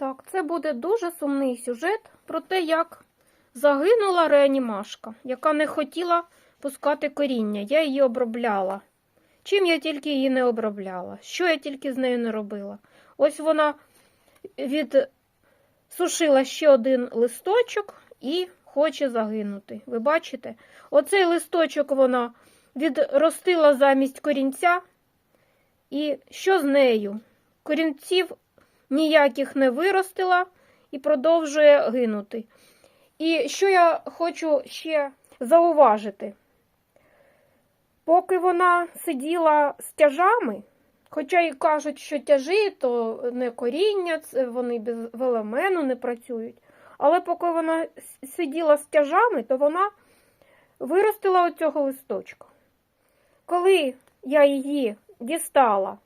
Так, це буде дуже сумний сюжет про те, як загинула реанімашка, яка не хотіла пускати коріння. Я її обробляла. Чим я тільки її не обробляла, що я тільки з нею не робила. Ось вона відсушила ще один листочок і хоче загинути. Ви бачите? Оцей листочок вона відростила замість корінця. І що з нею? Корінців ніяких не виростила і продовжує гинути. І що я хочу ще зауважити? Поки вона сиділа з тяжами, хоча й кажуть, що тяжі то не коріння, вони без велемену не працюють. Але поки вона сиділа з тяжами, то вона виростила оцього листочка. Коли я її дістала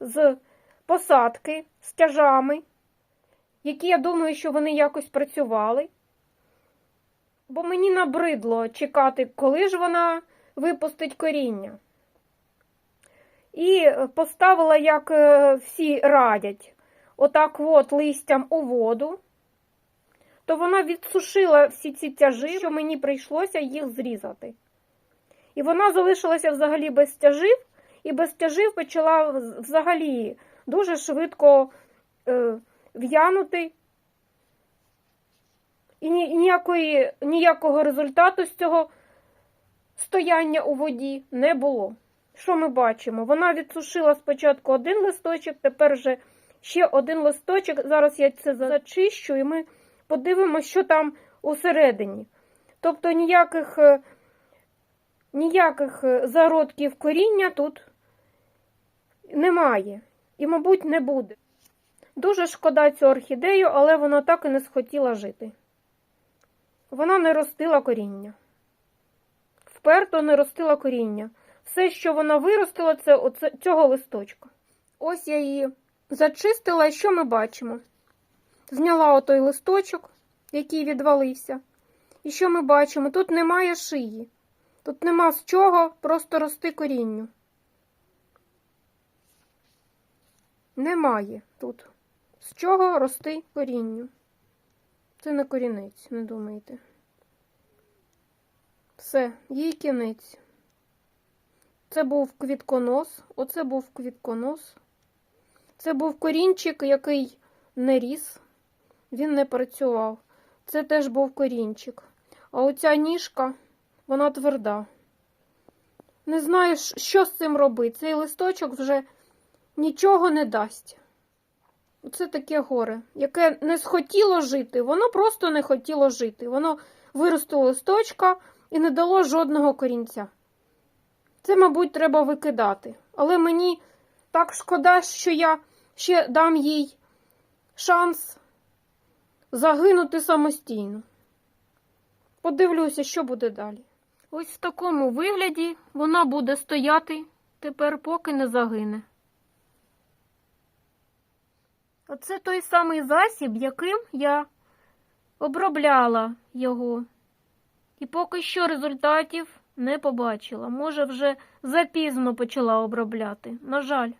з посадки з тяжами, які я думаю, що вони якось працювали. Бо мені набридло чекати, коли ж вона випустить коріння. І поставила, як е, всі радять, отак от листям у воду, то вона відсушила всі ці тяжи, що мені прийшлося їх зрізати. І вона залишилася взагалі без тяжів, і без тяжів почала взагалі дуже швидко е, в'янути. І ніякої, ніякого результату з цього стояння у воді не було. Що ми бачимо? Вона відсушила спочатку один листочок, тепер вже ще один листочок. Зараз я це зачищу, і ми подивимося, що там усередині. Тобто ніяких, е, ніяких е, зародків коріння тут немає. І, мабуть, не буде. Дуже шкода цю орхідею, але вона так і не схотіла жити. Вона не ростила коріння. Вперто не ростила коріння. Все, що вона виростила, це оце, цього листочка. Ось я її зачистила, і що ми бачимо? Зняла отой листочок, який відвалився. І що ми бачимо? Тут немає шиї. Тут нема з чого просто рости корінню. Немає тут. З чого рости корінню? Це не корінець, не думайте. Все, їй кінець. Це був квітконос, оце був квітконос. Це був корінчик, який не ріс, він не працював. Це теж був корінчик. А оця ніжка, вона тверда. Не знаю, що з цим робити. Цей листочок вже нічого не дасть. Оце таке горе, яке не схотіло жити, воно просто не хотіло жити. Воно виростило листочка і не дало жодного корінця. Це, мабуть, треба викидати. Але мені так шкода, що я ще дам їй шанс загинути самостійно. Подивлюся, що буде далі. Ось в такому вигляді вона буде стояти тепер, поки не загине. Оце той самий засіб, яким я обробляла його. І поки що результатів не побачила. Може, вже запізно почала обробляти. На жаль.